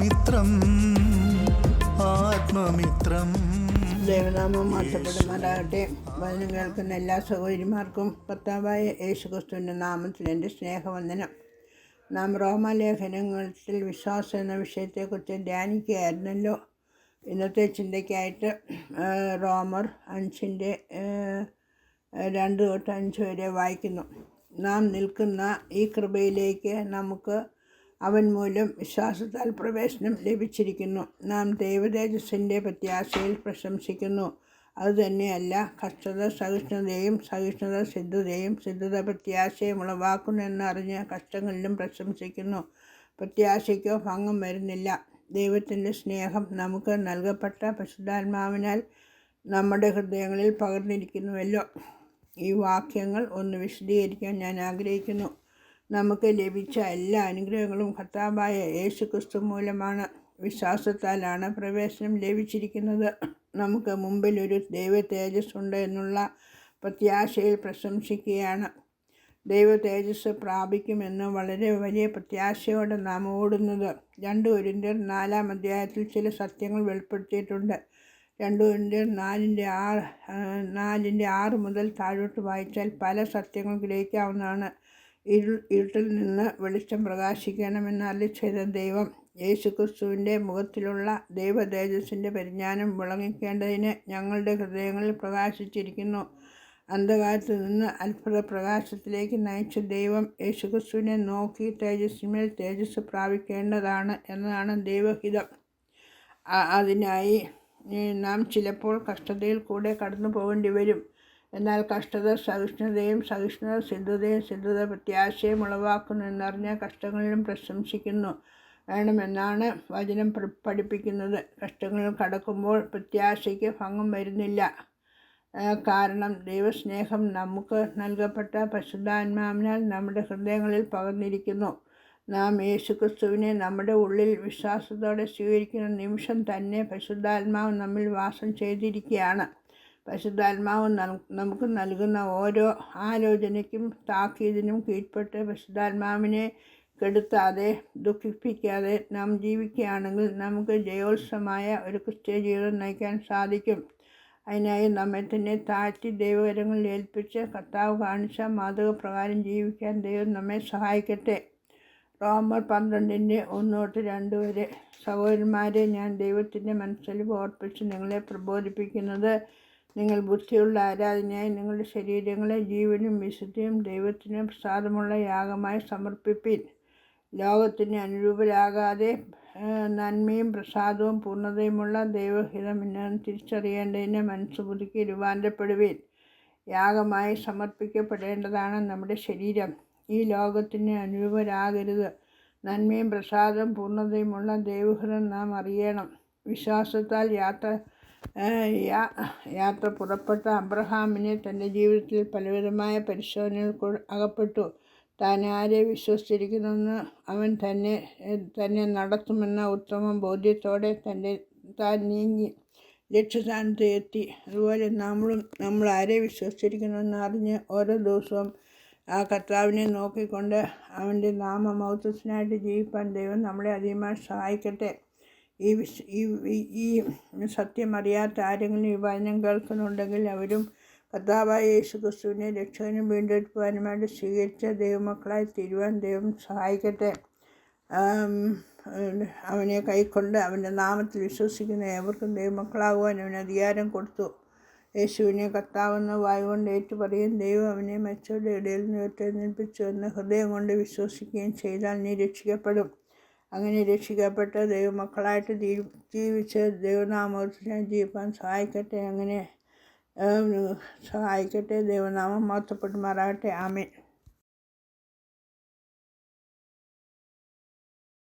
ആത്മമിത്രം ആത്മമിത്രം. ദൈവനാമം മാറ്റപ്പെടുമാറാകട്ടെ. വചനം കേൾക്കുന്ന എല്ലാ സഹോദരിമാർക്കും കർത്താവായ യേശുക്രിസ്തുവിന്റെ നാമത്തിൽ എന്റെ സ്നേഹവന്ദനം. നാം റോമലേഖനങ്ങളിൽ വിശ്വാസം എന്ന വിഷയത്തെക്കുറിച്ച് ധ്യാനിക്കുകയായിരുന്നല്ലോ. ഇന്നത്തെ ചിന്തയ്ക്കായിട്ട് റോമർ അഞ്ചിന്റെ രണ്ട് തൊട്ട് അഞ്ച് വരെ വായിക്കുന്നു. നാം നിൽക്കുന്ന ഈ കൃപയിലേക്ക് നമുക്ക് അവൻ മൂലം വിശ്വാസത്താൽ പ്രവേശനം ലഭിച്ചിരിക്കുന്നു. നാം ദൈവതേജസ്സിന്റെ പ്രത്യാശയിൽ പ്രശംസിക്കുന്നു. അതുതന്നെയല്ല കഷ്ടത സഹിഷ്ണുതയും സഹിഷ്ണുത സിദ്ധതയും സിദ്ധത പ്രത്യാശയും ഉളവാക്കുന്നു എന്നറിഞ്ഞ് കഷ്ടങ്ങളിലും പ്രശംസിക്കുന്നു. പ്രത്യാശയ്ക്കോ ഭംഗം വരുന്നില്ല. ദൈവത്തിന്റെ സ്നേഹം നമുക്ക് നൽകപ്പെട്ട പരിശുദ്ധാത്മാവിനാൽ നമ്മുടെ ഹൃദയങ്ങളിൽ പകർന്നിരിക്കുന്നുവല്ലോ. ഈ വാക്യങ്ങൾ ഒന്ന് വിശദീകരിക്കാൻ ഞാൻ ആഗ്രഹിക്കുന്നു. നമുക്ക് ലഭിച്ച എല്ലാ അനുഗ്രഹങ്ങളും കർത്താവായ യേശു ക്രിസ്തു മൂലമാണ്. വിശ്വാസത്താലാണ് പ്രവേശനം ലഭിച്ചിരിക്കുന്നത്. നമുക്ക് മുമ്പിൽ ഒരു ദൈവ തേജസ് ഉണ്ട് എന്നുള്ള പ്രത്യാശയിൽ പ്രശംസിക്കുകയാണ്. ദൈവ തേജസ് പ്രാപിക്കുമെന്ന് വളരെ വലിയ പ്രത്യാശയോടെ നാം ഓടുന്നത്. രണ്ട് ഒരിന്റെ നാലാം അധ്യായത്തിൽ ചില സത്യങ്ങൾ വെളിപ്പെടുത്തിയിട്ടുണ്ട്. രണ്ട് ഒരിന്റെ നാലിന്റെ ആറ് നാലിന്റെ ആറ് മുതൽ താഴോട്ട് വായിച്ചാൽ പല സത്യങ്ങൾ ഗ്രഹിക്കാവുന്നതാണ്. ഇരുൾ ഇരുട്ടിൽ നിന്ന് വെളിച്ചം പ്രകാശിക്കണമെന്ന് ചെയ്ത ദൈവം യേശുക്രിസ്തുവിന്റെ മുഖത്തിലുള്ള ദൈവ തേജസ്സിന്റെ പരിജ്ഞാനം വിളങ്ങിക്കേണ്ടതിന് ഞങ്ങളുടെ ഹൃദയങ്ങളിൽ പ്രകാശിച്ചിരിക്കുന്നു. അന്ധകാരത്തിൽ നിന്ന് അത്ഭുത പ്രകാശത്തിലേക്ക് നയിച്ച ദൈവം യേശുക്രിസ്തുവിനെ നോക്കി തേജസ്സിന്മേൽ തേജസ് പ്രാപിക്കേണ്ടതാണ് എന്നതാണ് ദൈവഹിതം. അതിനായി നാം ചിലപ്പോൾ കഷ്ടതയിൽ കൂടെ കടന്നു പോകേണ്ടി വരും. എന്നാൽ കഷ്ടത സഹിഷ്ണുതയും സഹിഷ്ണുത സിന്ധുതയും സിന്ധുത പ്രത്യാശയും ഉളവാക്കുന്നു എന്നറിഞ്ഞ കഷ്ടങ്ങളിലും പ്രശംസിക്കുന്നു വേണമെന്നാണ് വചനം പഠിപ്പിക്കുന്നത്. കഷ്ടങ്ങൾ കടക്കുമ്പോൾ പ്രത്യാശയ്ക്ക് ഭംഗം വരുന്നില്ല. കാരണം ദൈവസ്നേഹം നമുക്ക് നൽകപ്പെട്ട പരിശുദ്ധാത്മാവിനാൽ നമ്മുടെ ഹൃദയങ്ങളിൽ പകർന്നിരിക്കുന്നു. നാം യേശുക്രിസ്തുവിനെ നമ്മുടെ ഉള്ളിൽ വിശ്വാസത്തോടെ സ്വീകരിക്കുന്ന നിമിഷം തന്നെ പരിശുദ്ധാത്മാവ് നമ്മിൽ വാസം ചെയ്തിരിക്കുകയാണ്. പരിശുദ്ധാത്മാവ് നമുക്ക് നൽകുന്ന ഓരോ ആലോചനയ്ക്കും താക്കീതിനും കീഴ്പ്പെട്ട് പരിശുദ്ധാത്മാവിനെ കെടുത്താതെ ദുഃഖിപ്പിക്കാതെ നാം ജീവിക്കുകയാണെങ്കിൽ നമുക്ക് ജയോത്സവമായ ഒരു ക്രിസ്ത്യ ജീവിതം നയിക്കാൻ സാധിക്കും. അതിനായി നമ്മെ തന്നെ താഴ്ത്തി ദൈവകരങ്ങളിൽ ഏൽപ്പിച്ച് കർത്താവ് കാണിച്ച മാതൃക പ്രകാരം ജീവിക്കാൻ ദൈവം നമ്മെ സഹായിക്കട്ടെ. റോമർ പന്ത്രണ്ടിന്റെ ഒന്ന് തൊട്ട് രണ്ട് വരെ സഹോദരന്മാരെ ഞാൻ ദൈവത്തിന്റെ മനസ്സിൽ ഓർപ്പിച്ച് നിങ്ങളെ പ്രബോധിപ്പിക്കുന്നത് നിങ്ങൾ ബുദ്ധിയുള്ള ആരാധനയായി നിങ്ങളുടെ ശരീരങ്ങളെ ജീവനും വിശുദ്ധിയും ദൈവത്തിന് പ്രസാദമുള്ള യാഗമായി സമർപ്പിപ്പിൻ. ലോകത്തിന് അനുരൂപരാകാതെ നന്മയും പ്രസാദവും പൂർണതയുമുള്ള ദൈവഹിതം എന്നു തിരിച്ചറിയേണ്ടതിന് മനസ്സ് പുതുക്കി രൂപാന്തരപ്പെടുവിൻ. യാഗമായി സമർപ്പിക്കപ്പെടേണ്ടതാണ് നമ്മുടെ ശരീരം. ഈ ലോകത്തിന് അനുരൂപരാകരുത്. നന്മയും പ്രസാദവും പൂർണതയുമുള്ള ദൈവഹിതം നാം അറിയണം. വിശ്വാസത്താൽ യാത്ര യാത്ര പുറപ്പെട്ട അബ്രഹാമിന് തന്റെ ജീവിതത്തിൽ പലവിധമായ പരിശോധനകൾ അകപ്പെട്ടു. താൻ ആരെ വിശ്വസിച്ചിരിക്കുന്നെന്ന് അവൻ തന്നെ തന്നെ നടത്തുമെന്ന ഉത്തമ ബോധ്യത്തോടെ തന്റെ താൻ നീങ്ങി ലക്ഷ്യസ്ഥാനത്ത് എത്തി. അതുപോലെ നമ്മളും നമ്മൾ ആരെ വിശ്വസിച്ചിരിക്കുന്നുവെന്ന് അറിഞ്ഞ് ഓരോ ദിവസവും ആ കർത്താവിനെ നോക്കിക്കൊണ്ട് അവന്റെ നാമമൗത്വത്തിനായിട്ട് ജീവിപ്പാൻ ദൈവം നമ്മളെ അധികമായി സഹായിക്കട്ടെ. ഈ വിശ് ഈ ഈ- സത്യം അറിയാത്ത ആരെങ്കിലും ഈ വചനം കേൾക്കുന്നുണ്ടെങ്കിൽ അവരും കർത്താവായ യേശു ക്രിസ്തുവിനെ രക്ഷകനും വീണ്ടെടുക്കുവാനുമായിട്ട് സ്വീകരിച്ച ദൈവമക്കളായി തീരുവാൻ ദൈവം സഹായിക്കട്ടെ. അവനെ കൈക്കൊണ്ട് അവന്റെ നാമത്തിൽ വിശ്വസിക്കുന്ന ഏവർക്കും ദൈവമക്കളാകുവാൻ അവന് അധികാരം കൊടുത്തു. യേശുവിനെ കർത്താവെന്ന് വായുകൊണ്ട് ഏറ്റുപറയും ദൈവം അവനെ മരിച്ചവരുടെ ഇടയിൽ നിന്ന് ഏറ്റെഴുന്നേൽപ്പിച്ചു എന്ന് ഹൃദയം കൊണ്ട് വിശ്വസിക്കുകയും ചെയ്താൽ നീ രക്ഷിക്കപ്പെടും. അങ്ങനെ രക്ഷിക്കപ്പെട്ട ദൈവമക്കളായിട്ട് ജീവിച്ച് ദൈവനാമത്തിന് ജീവിക്കാൻ സഹായിക്കട്ടെ അങ്ങനെ സഹായിക്കട്ടെ ദൈവനാമം മഹത്വപ്പെടുമാറാകട്ടെ ആമേൻ.